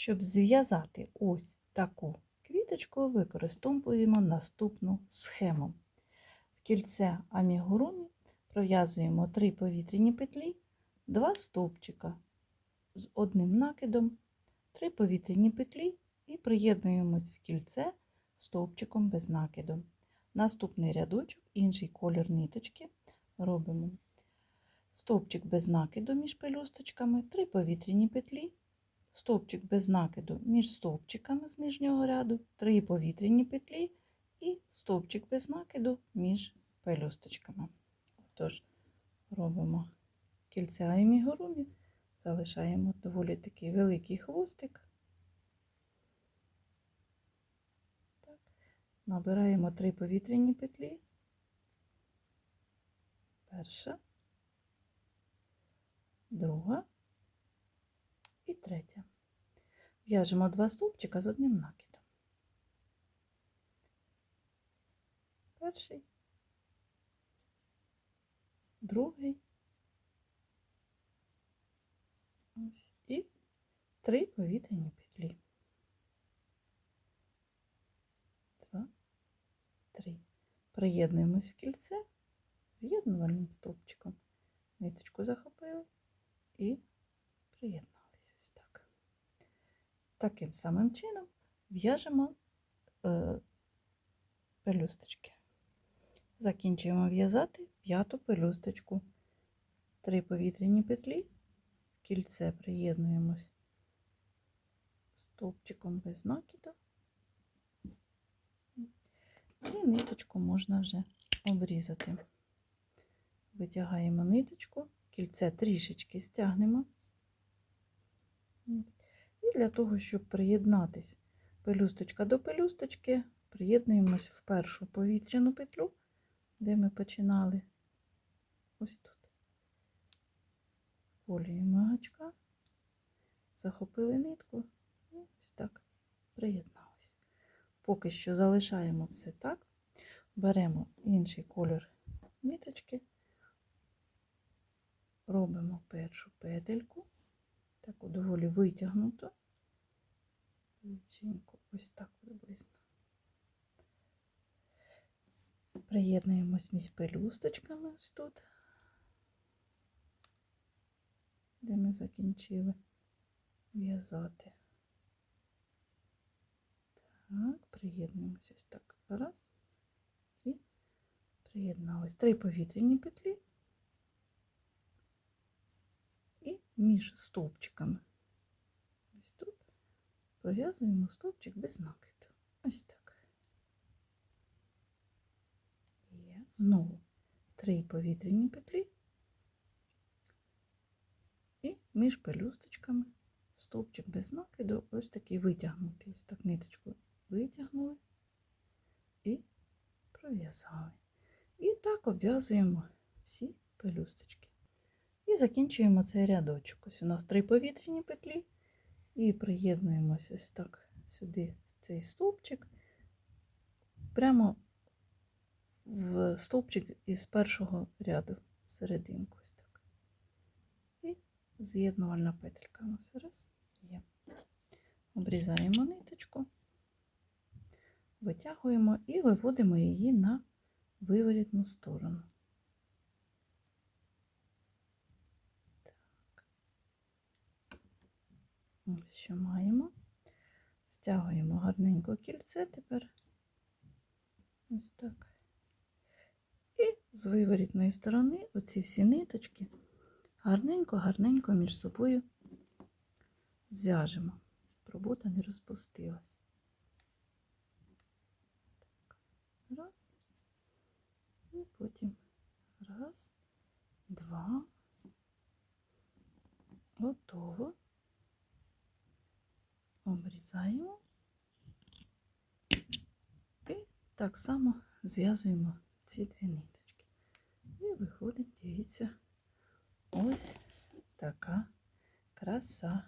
Щоб зв'язати ось таку квіточку, використовуємо наступну схему. В кільце амігурумі пров'язуємо 3 повітряні петлі, 2 стовпчика з одним накидом, 3 повітряні петлі і приєднуємось в кільце стовпчиком без накиду. Наступний рядочок, інший колір ниточки, робимо стовпчик без накиду між пелюсточками, 3 повітряні петлі, стовпчик без накиду між стовпчиками з нижнього ряду, 3 повітряні петлі і стовпчик без накиду між пелюсточками. Тож робимо кільця амігурумі, залишаємо доволі такий великий хвостик. Так. Набираємо 3 повітряні петлі. Перша, друга і третя. В'яжемо два стовпчика з одним накидом. Перший, другий. Ось, і три повітряні петлі. Два, три. Приєднуємось в кільце з'єднувальним стовпчиком. Ниточку захопили і так. Таким самим чином в'яжемо е, пелюсточки. Закінчуємо в'язати п'яту пелюсточку. Три повітряні петлі, кільце приєднуємось стовпчиком без накиду. І ниточку можна вже обрізати. Витягаємо ниточку, кільце трішечки стягнемо. І для того, щоб приєднатись пелюсточка до пелюсточки, приєднуємось в першу повітряну петлю, де ми починали. Ось тут. Полюємо гачка, захопили нитку. І ось так приєдналися. Поки що залишаємо все так, беремо інший колір ниточки, робимо першу петельку, таку доволі витягнуту, личинку, ось так приблизно. Приєднуємось між пелюсточками ось тут, де ми закінчили в'язати. Так, приєднуємося ось так. Раз. І приєдналися. Три повітряні петлі. І між стовпчиками. Ось тут пров'язуємо стовпчик без накиду. Ось так. Є. Знову три повітряні петлі. І між пелюсточками стовпчик без накиду, ось такий витягнутий. Ось так ниточку витягнули і пров'язали. І так обв'язуємо всі пелюсточки. І закінчуємо цей рядочок. Ось у нас три повітряні петлі. І приєднуємося ось так сюди, цей стовпчик, прямо в стовпчик із першого ряду серединку. Ось так. І з'єднувальна петелька у нас раз є. Обрізаємо ниточку, витягуємо і виводимо її на виворітну сторону. Ось що маємо. Стягуємо гарненько кільце тепер. Ось так. І з виворітної сторони оці всі ниточки гарненько-гарненько між собою зв'яжемо, робота не розпустилась. Так. Раз. І потім раз, два. Готово обрізаємо і так само зв'язуємо ці дві ниточки. І виходить, дивіться, ось така краса.